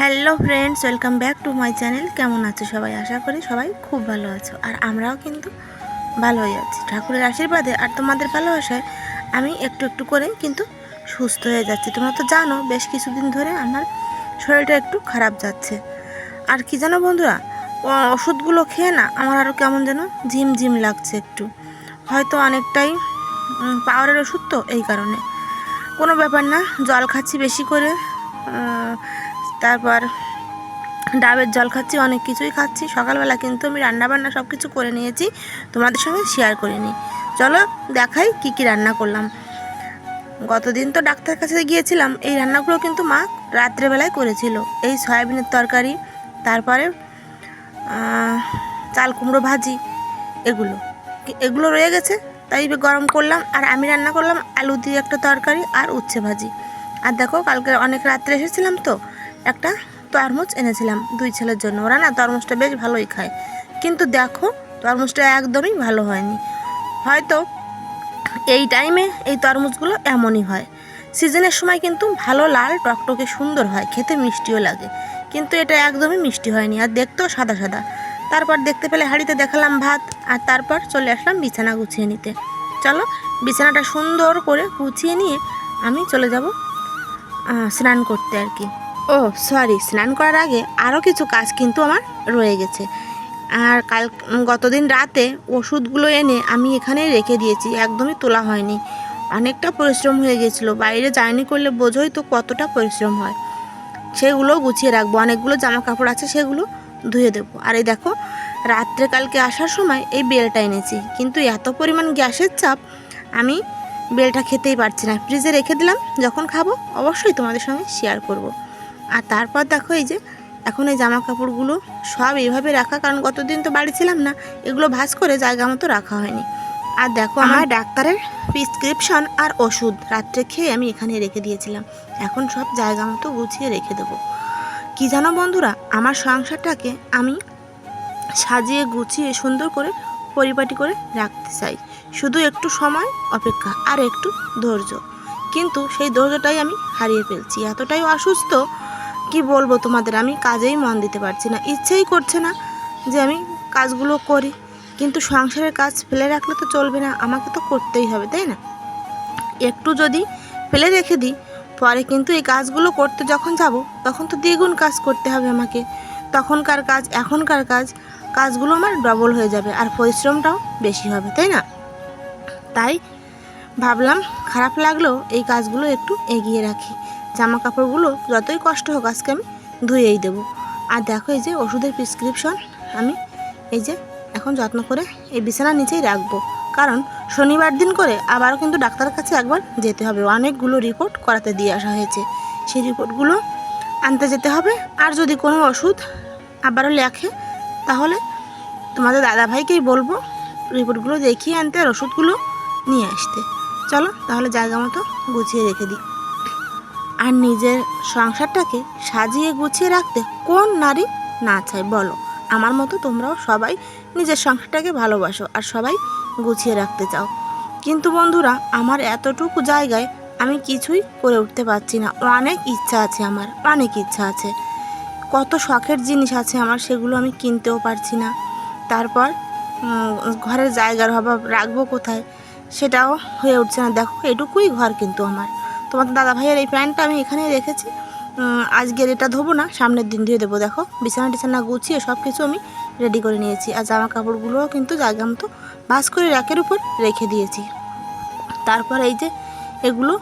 Hello friends, welcome back to my channel. কেমন আছো সবাই? আশা করি সবাই খুব ভালো আছো। আর আমরাও কিন্তু ভালোই আছি। ঠাকুরের আশীর্বাদে আর তোমাদের ভালোবাসায় আমি একটু একটু করে কিন্তু সুস্থ হয়ে যাচ্ছি। তোমরা তো জানো, বেশ কিছুদিন ধরে আমার শরীরটা একটু খারাপ যাচ্ছে। আর কি জানো বন্ধুরা ওষুধগুলো খেয়ে না আমার আরও কেমন যেন ঝিম ঝিম লাগছে একটু। হয়তো অনেকটাই পাওয়ারের ওষুধ তো এই কারণে। কোনো ব্যাপার না, জল খাচ্ছি বেশি করে তারপর ডাবের জল খাচ্ছি, অনেক কিছুই খাচ্ছি। সকালবেলা কিন্তু আমি রান্নাবান্না সব কিছু করে নিয়েছি, তোমাদের সঙ্গে শেয়ার করে নিই। চলো দেখাই কি কি রান্না করলাম। গতদিন তো ডাক্তার কাছে গিয়েছিলাম, এই রান্নাগুলো কিন্তু মা রাত্রেবেলায় করেছিল। এই সয়াবিনের তরকারি, তারপরে চাল কুমড়ো ভাজি, এগুলো। এগুলো রয়ে গেছে, তাই গরম করলাম। আর আমি রান্না করলাম আলু দিয়ে একটা তরকারি আর উচ্ছে ভাজি। আর দেখো, কালকে অনেক রাত্রে এসেছিলাম তো একটা তরমুজ এনেছিলাম দুই ছেলের জন্য। ওরা না তরমুজটা বেশ ভালোই খায়। কিন্তু দেখো, তরমুজটা একদমই ভালো হয়নি। হয়তো এই টাইমে এই তরমুজগুলো এমনই হয়। সিজনের সময় কিন্তু ভালো লাল, টকটকে সুন্দর হয়, খেতে মিষ্টিও লাগে। কিন্তু এটা একদমই মিষ্টি হয়নি, আর দেখতেও সাদা সাদা। তারপর দেখতে পেলে হাঁড়িতে দেখালাম ভাত, আর তারপর চলে আসলাম বিছানা গুছিয়ে নিতে। চলো বিছানাটা সুন্দর করে গুছিয়ে নিয়ে আমি চলে যাব স্নান করতে আর কি। ও সরি স্নান করার আগে আরও কিছু কাজ কিন্তু আমার রয়ে গেছে। আর কাল গতদিন রাতে ওষুধগুলো এনে আমি এখানেই রেখে দিয়েছি, একদমই তোলা হয়নি। অনেকটা পরিশ্রম হয়ে গেছিল, বাইরে জার্নি করলে বোঝোই তো কতটা পরিশ্রম হয়। সেগুলো গুছিয়ে রাখব, অনেকগুলো জামা কাপড় আছে সেগুলো ধুয়ে দেবো। আর এই দেখো, রাত্রে কালকে আসার সময় এই বেলটা এনেছি, কিন্তু এত পরিমাণ গ্যাসের চাপ, আমি বেলটা খেতেই পারছি না। ফ্রিজে রেখে দিলাম, যখন খাব অবশ্যই তোমাদের সঙ্গে শেয়ার করব। আর তারপর দেখো এই যে এখন এই জামা কাপড়গুলো সব এইভাবে রাখা কারণ গতদিন তো বাড়ি ছিলাম না এগুলো ভাঁজ করে জায়গা মতো রাখা হয়নি। আর দেখো আমার ডাক্তারের প্রিসক্রিপশন আর ওষুধ রাত্রে খেয়ে আমি এখানে রেখে দিয়েছিলাম। এখন সব জায়গা মতো গুছিয়ে রেখে দেবো। কি জানো বন্ধুরা আমার সংসারটাকে আমি সাজিয়ে গুছিয়ে সুন্দর করে পরিপাটি করে রাখতে চাই। শুধু একটু সময় অপেক্ষা আর একটু ধৈর্য। কিন্তু সেই ধৈর্যটাই আমি হারিয়ে ফেলছি। এতটাই অসুস্থ কি বলব তোমাদের? আমি কাজেই মন দিতে পারছি না। ইচ্ছেই করছে না যে আমি কাজগুলো করি। কিন্তু সংসারের কাজ ফেলে রাখলে তো চলবে না। আমাকে তো করতেই হবে, তাই না? একটু যদি ফেলে রেখে দিই, পরে কিন্তু এই কাজগুলো করতে যখন যাব, তখন তো দ্বিগুণ কাজ করতে হবে আমাকে। তখনকার কাজ, এখনকার কাজ, কাজগুলো আমার ডবল হয়ে যাবে আর পরিশ্রমটাও বেশি হবে, তাই না? তাই ভাবলাম, খারাপ লাগলেও এই কাজগুলো একটু এগিয়ে রাখি। জামা কাপড়গুলো যতই কষ্ট হোক আজকে আমি ধুয়েই দেবো। আর দেখো এই যে ওষুধের প্রেসক্রিপশন আমি এই যে এখন যত্ন করে এই বিছানার নিচেই রাখব। কারণ শনিবার দিন করে আবারও কিন্তু ডাক্তারের কাছে একবার যেতে হবে। অনেকগুলো রিপোর্ট করাতে দিয়ে আসা হয়েছে। সেই রিপোর্টগুলো আনতে যেতে হবে। আর যদি কোনো ওষুধ আবারও লেখে, তাহলে তোমাদের দাদাভাইকেই বলব রিপোর্টগুলো দেখিয়ে আনতে আর ওষুধগুলো নিয়ে আসতে। চলো তাহলে জায়গা মতো গুছিয়ে রেখে দিই। আর নিজের সংসারটাকে সাজিয়ে গুছিয়ে রাখতে কোন নারী না চায়, বলো। আমার মতো তোমরাও সবাই নিজের সংসারটাকে ভালোবাসো আর সবাই গুছিয়ে রাখতে চাও। কিন্তু বন্ধুরা, আমার এতটুকু জায়গায় আমি কিছুই করে উঠতে পারছি না। অনেক ইচ্ছা আছে আমার, অনেক ইচ্ছা আছে। কত শখের জিনিস আছে আমার, সেগুলো আমি কিনতেও পারছি না। তারপর ঘরের জায়গার অভাব, রাখব কোথায়? সেটাও হয়ে উঠছে না। দেখো, এটুকুই ঘর কিন্তু আমার। তোমার দাদা ভাইয়ের এই প্যান্টটা আমি এখানেই রেখেছি। আজকের এটা ধোবো না, সামনের দিন ধুয়ে দেবো, দেখো। বিছানা টিছানা গুছিয়ে সব কিছু আমি রেডি করে নিয়েছি। আর জামা কাপড়গুলোও কিন্তু জায়গা মতো ভাস করে র্যাকের উপর রেখে দিয়েছি। তারপর এই যে এগুলো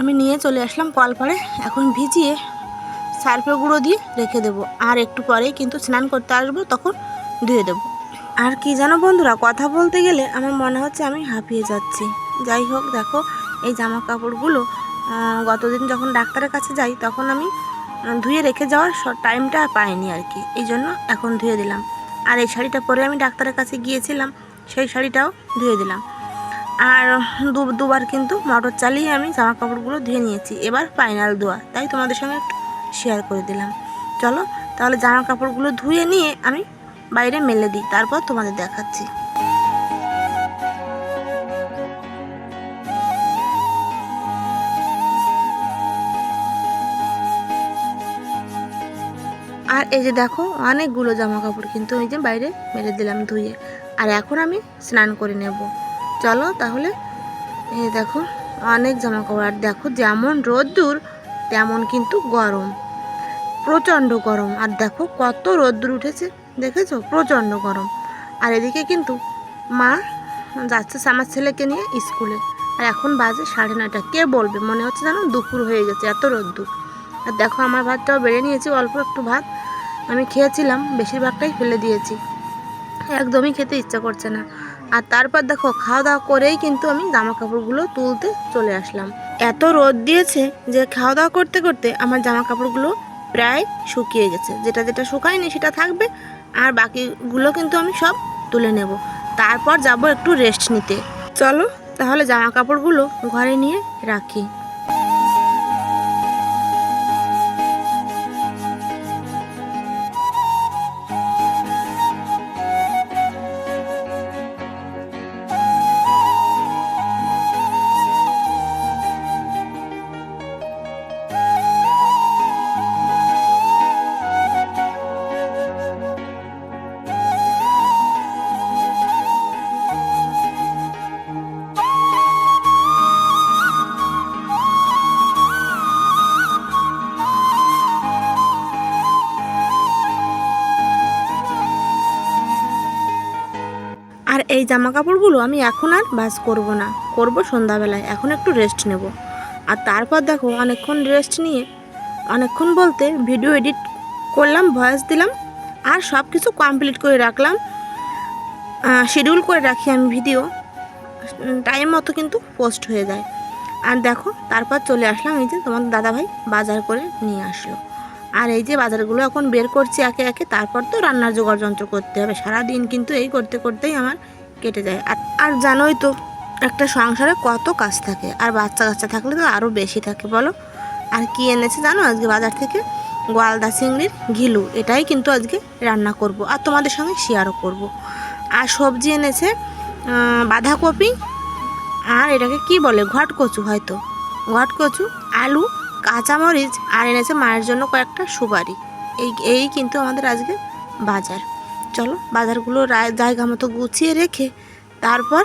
আমি নিয়ে চলে আসলাম কলপাড়ে। এখন ভিজিয়ে সার্ফে গুঁড়ো দিয়ে রেখে দেবো। আর একটু পরেই কিন্তু স্নান করতে আসব, তখন ধুয়ে দেবো। আর কি জানো বন্ধুরা, কথা বলতে গেলে আমার মনে হচ্ছে আমি হাঁপিয়ে যাচ্ছি। যাই হোক, দেখো, এই জামা কাপড়গুলো গতদিন যখন ডাক্তারের কাছে যাই, তখন আমি ধুয়ে রেখে যাওয়ার টাইমটা পাইনি আর কি এই জন্য এখন ধুয়ে দিলাম। আর এই শাড়িটা পরে আমি ডাক্তারের কাছে গিয়েছিলাম, সেই শাড়িটাও ধুয়ে দিলাম। আর দু, দুবার কিন্তু মোটর চালিয়ে আমি জামা কাপড়গুলো ধুয়ে নিয়েছি। এবার ফাইনাল ধোয়া তাই তোমাদের সঙ্গে একটু শেয়ার করে দিলাম। চলো, তাহলে জামা কাপড়গুলো ধুয়ে নিয়ে আমি বাইরে মেলে দিই। তারপর তোমাদের দেখাচ্ছি। এই যে দেখো, অনেকগুলো জামা কাপড় কিন্তু ওই যে বাইরে মেরে দিলাম ধুয়ে। আর এখন আমি স্নান করে নেব। চলো তাহলে, এই দেখো, অনেক জামা কাপড় আর দেখো, যেমন রোদ্দুর, তেমন কিন্তু গরম। প্রচণ্ড গরম। আর দেখো, কত রোদ্দুর উঠেছে, দেখেছ? প্রচণ্ড গরম। আর এদিকে কিন্তু মা যাচ্ছে আমার ছেলেকে নিয়ে স্কুলে। আর এখন বাজে সাড়ে নয়টা। কে বলবে? মনে হচ্ছে যেন দুপুর হয়ে গেছে, এত রোদ্দুর। আর দেখো, আমার ভাতটাও বেড়ে নিয়েছি, অল্প একটু ভাত। আমি খেয়েছিলাম, বেশিরভাগটাই ফেলে দিয়েছি। একদমই খেতে ইচ্ছা করছে না। আর তারপর দেখো খাওয়া দাওয়া করেই কিন্তু আমি জামা কাপড়গুলো তুলতে চলে আসলাম। এত রোদ দিয়েছে যে খাওয়া দাওয়া করতে করতে আমার জামা কাপড়গুলো প্রায় শুকিয়ে গেছে। যেটা যেটা শুকায়নি সেটা থাকবে, আর বাকিগুলো কিন্তু আমি সব তুলে নেব। তারপর যাব একটু রেস্ট নিতে। চলো, তাহলে জামা কাপড়গুলো ঘরে নিয়ে রাখি। এই জামা কাপড়গুলো আমি এখন আর বাস করব না। করব সন্ধ্যাবেলায়। এখন একটু রেস্ট নেব। আর তারপর দেখো, অনেকক্ষণ রেস্ট নিয়ে, অনেকক্ষণ বলতে ভিডিও এডিট করলাম ভয়েস দিলাম, আর সব কিছু কমপ্লিট করে রাখলাম। শিডিউল করে রাখি আমি ভিডিও টাইম মতো কিন্তু পোস্ট হয়ে যায়। আর দেখো, তারপর চলে আসলাম এই যে তোমার দাদাভাই বাজার করে নিয়ে আসলো। আর এই যে বাজারগুলো এখন বের করছি একে একে, তারপর তো রান্নার জোগাড় যন্ত্র করতে হবে। সারা দিন কিন্তু এই করতে করতেই আমার কেটে যায়। আর জানোই তো, একটা সংসারে কত কাজ থাকে। আর বাচ্চা কাচ্চা থাকলে তো আরও বেশি থাকে, বলো? আর কি এনেছে জানো আজকে বাজার থেকে? গোয়ালদা চিংড়ির ঘিলু। এটাই কিন্তু আজকে রান্না করব। আর তোমাদের সঙ্গে শেয়ারও করব। আর সবজি এনেছে বাঁধাকপি। আর এটাকে কি বলে? ঘট কচু হয়তো। ঘট কচু আলু, কাঁচামরিচ। আর এনেছে মায়ের জন্য কয়েকটা সুপারি। এই এই কিন্তু আমাদের আজকে বাজার। চলো বাজারগুলো জায়গা মতো গুছিয়ে রেখে তারপর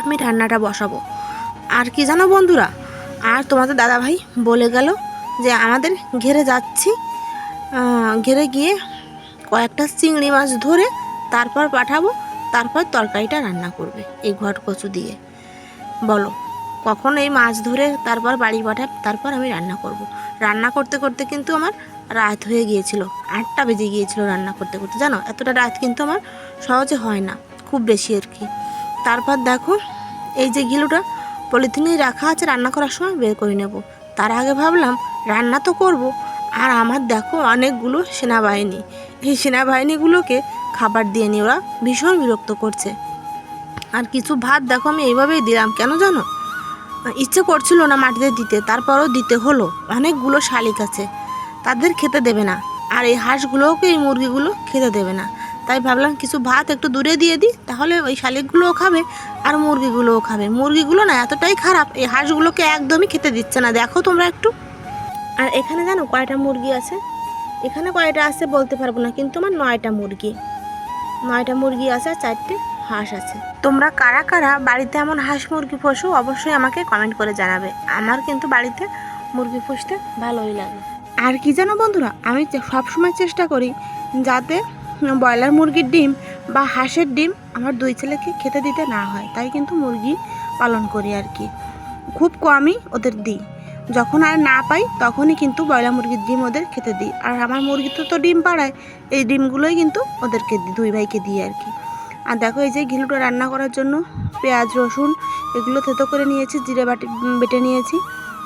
আমি রান্নাটা বসাবো। আর কি জানো বন্ধুরা? আর তোমাদের দাদাভাই বলে গেল যে আমাদের ঘেরে যাচ্ছি। ঘেরে গিয়ে কয়েকটা চিংড়ি মাছ ধরে তারপর পাঠাবো, তারপর তরকারিটা রান্না করবে এই ঘট কচু দিয়ে। বলো, কখন এই মাছ ধরে তারপর বাড়ি পাঠায় তারপর আমি রান্না করব। রান্না করতে করতে কিন্তু আমার রাত হয়ে গিয়েছিল। আটটা বেজে গিয়েছিল রান্না করতে করতে। জানো? এতটা রাত কিন্তু আমার সহজে হয় না, খুব বেশি আর কি। তারপর দেখো, এই যে গিলুটা পলিথিনে রাখা আছে, রান্না করার সময় বের করে নেব। তার আগে ভাবলাম, রান্না তো করব। আর আমার দেখো অনেকগুলো সেনাবাহিনী। এই সেনাবাহিনীগুলোকে খাবার দিয়ে নিয়ে ওরা ভীষণ বিরক্ত করছে। আর কিছু ভাত দেখো, আমি এইভাবেই দিলাম। কেন জানো? ইচ্ছে করছিল না মাটিতে দিতে। তারপরও দিতে হলো। অনেকগুলো শালিক আছে। তাদের খেতে দেবে না। আর এই হাঁসগুলোকে এই মুরগিগুলো খেতে দেবে না? তাই ভাবলাম কিছু ভাত একটু দূরে দিয়ে দিই, তাহলে ওই শালিকগুলোও খাবে আর মুরগিগুলোও খাবে। মুরগিগুলো না এতটাই খারাপ, এই হাঁসগুলোকে একদমই খেতে দিচ্ছে না। দেখো তোমরা একটু। আর এখানে জানো কয়টা মুরগি আছে? এখানে কয়টা আছে বলতে পারব না, কিন্তু আমার নয়টা মুরগি। নয়টা মুরগি আছে আর চারটে হাঁস আছে। তোমরা কারা কারা বাড়িতে এমন হাঁস মুরগি পোষো, অবশ্যই আমাকে কমেন্ট করে জানাবে। আমার কিন্তু বাড়িতে মুরগি পুষতে ভালোই লাগে। আর কি জানো বন্ধুরা, আমি সবসময় চেষ্টা করি যাতে ব্রয়লার মুরগির ডিম বা হাঁসের ডিম আমার দুই ছেলেকে খেতে দিতে না হয়। তাই কিন্তু মুরগি পালন করি আর কি। খুব কমই ওদের দিই। যখন আর না পাই তখনই কিন্তু ব্রয়লার মুরগির ডিম ওদের খেতে দিই। আর আমার মুরগি তো তো ডিম পাড়ায়, এই ডিমগুলোই কিন্তু ওদেরকে দিই দুই ভাইকে দিই আর কি। আর দেখো এই যে ঘিলুটা রান্না করার জন্য পেঁয়াজ, রসুন এগুলো থেতো করে নিয়েছি, জিরে বাটি বেটে নিয়েছি।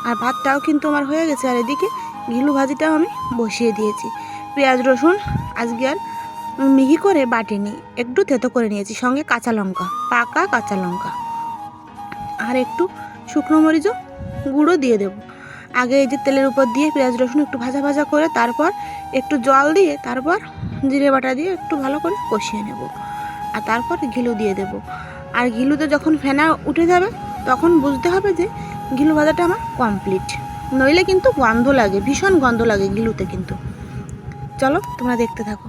আর ভাতটাও কিন্তু আমার হয়ে গেছে। আর এদিকে ঘিলু ভাজিটাও আমি বসিয়ে দিয়েছি। পেঁয়াজ, রসুন, আজকে আর মিহি করে বাটিনি একটু থেতো করে নিয়েছি, সঙ্গে কাঁচা লঙ্কা, পাকা কাঁচা লঙ্কা। আর একটু শুকনো মরিচও গুঁড়ো দিয়ে দেবো। আগে এই যে তেলের উপর দিয়ে পেঁয়াজ, রসুন একটু ভাজা ভাজা করে তারপর একটু জল দিয়ে তারপর জিরে বাটা দিয়ে একটু ভালো করে কষিয়ে নেব। আর তারপর ঘিলু দিয়ে দেব। আর ঘিলুতে যখন ফেনা উঠে যাবে, তখন বুঝতে হবে যে ঘিলু ভাজাটা আমার কমপ্লিট। নইলে কিন্তু গন্ধ লাগে, ভীষণ গন্ধ লাগে গিলুতে কিন্তু। চলো, তোমরা দেখতে থাকো।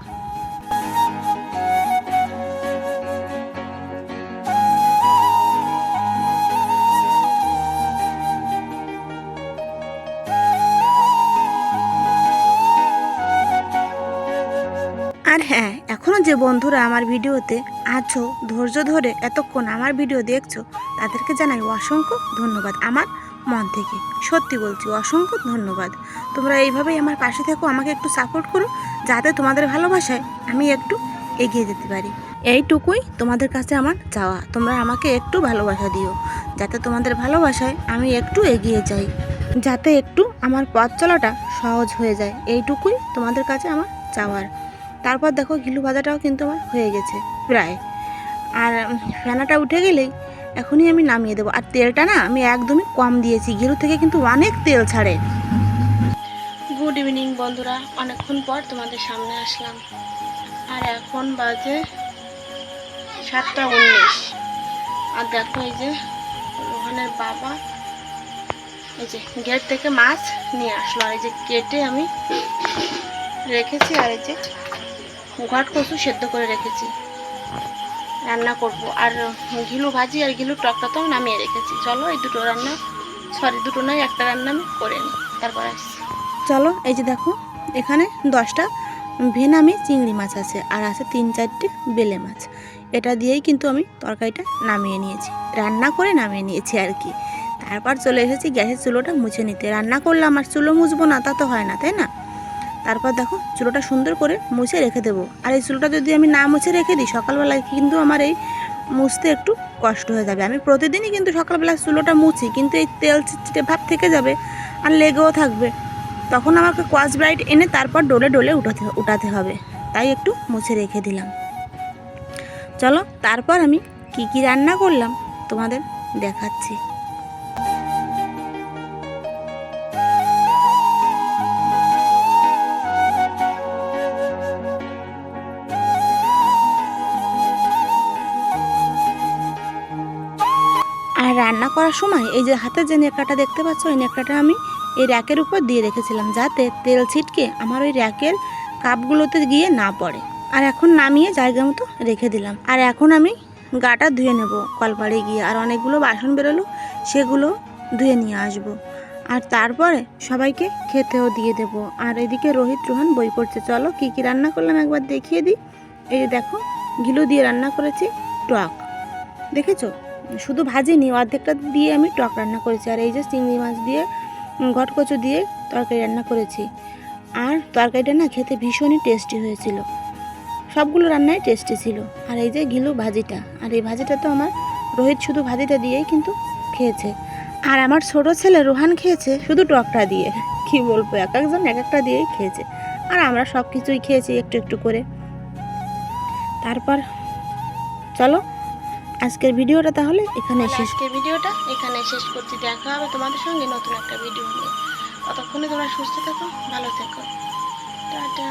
আর হ্যাঁ এখনও যে বন্ধুরা আমার ভিডিওতে আছো, ধৈর্য ধরে এতক্ষণ আমার ভিডিও দেখছ, তাদেরকে জানাই অসংখ্য ধন্যবাদ। আমার মন থেকে। সত্যি বলছি, অসংখ্য ধন্যবাদ। তোমরা এইভাবেই আমার পাশে থেকো, আমাকে একটু সাপোর্ট করো, যাতে তোমাদের ভালোবাসায় আমি একটু এগিয়ে যেতে পারি। এইটুকুই তোমাদের কাছে আমার চাওয়া। তোমরা আমাকে একটু ভালোবাসা দিও, যাতে তোমাদের ভালোবাসায় আমি একটু এগিয়ে যাই, যাতে একটু আমার পথ চলাটা সহজ হয়ে যায়। এইটুকুই তোমাদের কাছে আমার চাওয়ার। তারপর দেখো, ঘিলু ভাজাটাও কিন্তু আমার হয়ে গেছে, প্রায়। আর ফেনাটা উঠে গেলেই এখনই আমি নামিয়ে দেবো। আর তেলটা না আমি একদমই কম দিয়েছি। ঘিরু থেকে কিন্তু অনেক তেল ছাড়ে। গুড ইভিনিং বন্ধুরা। অনেকক্ষণ পর তোমাদের সামনে আসলাম। আর এখন বাজে সাতটা উনিশ। আর দেখো এই যে রোহানের বাবা এই যে গেট থেকে মাছ নিয়ে আসলো। আর এই যে কেটে আমি রেখেছি। আর এই যে ঘট কচু সেদ্ধ করে রেখেছি। রান্না করব। আর ঘিলু ভাজি আর ঘিলু টকটা তো নামিয়ে রেখেছি। চলো, এই দুটো রান্না সরি দুটো নয়, একটা রান্না আমি করে নিই। তারপর আসছি। চলো, এই যে দেখো, এখানে দশটা ভেনামি চিংড়ি মাছ আছে, আর আছে তিন চারটে বেলে মাছ। এটা দিয়েই কিন্তু আমি তরকারিটা নামিয়ে নিয়েছি। রান্না করে নামিয়ে নিয়েছি আর কি। তারপর চলে এসেছি গ্যাসের চুলোটা মুছে নিতে। রান্না করলাম আর চুলো মুছবো না, তা তো হয় না, তাই না? তারপর দেখো চুলোটা সুন্দর করে মুছে রেখে দেবো। আর এই চুলোটা যদি আমি না মুছে রেখে দিই, সকালবেলায় কিন্তু আমার এই মুছতে একটু কষ্ট হয়ে যাবে। আমি প্রতিদিনই কিন্তু সকালবেলা চুলোটা মুছি, কিন্তু এই তেল চিটচিটে ভাব থেকে যাবে আর লেগেও থাকবে। তখন আমাকে কোয়াশ ব্রাইট এনে তারপর ডোলে ডোলে উঠাতে উঠাতে হবে। তাই একটু মুছে রেখে দিলাম। চলো, তারপর আমি কি কি রান্না করলাম তোমাদের দেখাচ্ছি। করার সময় এই যে হাতে যে নেকড়াটা দেখতে পাচ্ছ ওই নেকড়াটা আমি এই র্যাকের উপর দিয়ে রেখেছিলাম যাতে তেল ছিটকে আমার ওই র্যাকের কাপগুলোতে গিয়ে না পড়ে। আর এখন নামিয়ে জায়গা মতো রেখে দিলাম। আর এখন আমি গাটা ধুয়ে নেব কলপাড়ে গিয়ে। আর অনেকগুলো বাসন বেরোলো, সেগুলো ধুয়ে নিয়ে আসব। আর তারপরে সবাইকে খেতেও দিয়ে দেব। আর এদিকে রোহিত রোহান বই পড়ছে। চলো কী কী রান্না করলাম একবার দেখিয়ে দিই। এই দেখো, ঘিলু দিয়ে রান্না করেছি টক। দেখেছ? শুধু ভাজিনি, অর্ধেকটা দিয়ে আমি টক রান্না করেছি। আর এই যে চিংড়ি মাছ দিয়ে ঘটকচু দিয়ে তরকারি রান্না করেছি। আর তরকারিটা না খেতে ভীষণই টেস্টি হয়েছিল। সবগুলো রান্নাই টেস্টি ছিল। আর এই যে গিলু ভাজিটা। আর এই ভাজিটা তো আমার রোহিত শুধু ভাজিটা দিয়েই কিন্তু খেয়েছে। আর আমার ছোট ছেলে রোহান খেয়েছে শুধু টকটা দিয়ে। কি বলব, এক একজন এক একটা দিয়েই খেয়েছে। আর আমরা সব কিছুই খেয়েছি একটু একটু করে। তারপর চলো আজকের ভিডিওটা তাহলে এখানে শেষ আজকের ভিডিওটা এখানে শেষ করছি। দেখা হবে তোমাদের সঙ্গে নতুন একটা ভিডিও নিয়ে। ততক্ষণে তোমরা সুস্থ থাকো ভালো থেকো। টাটা।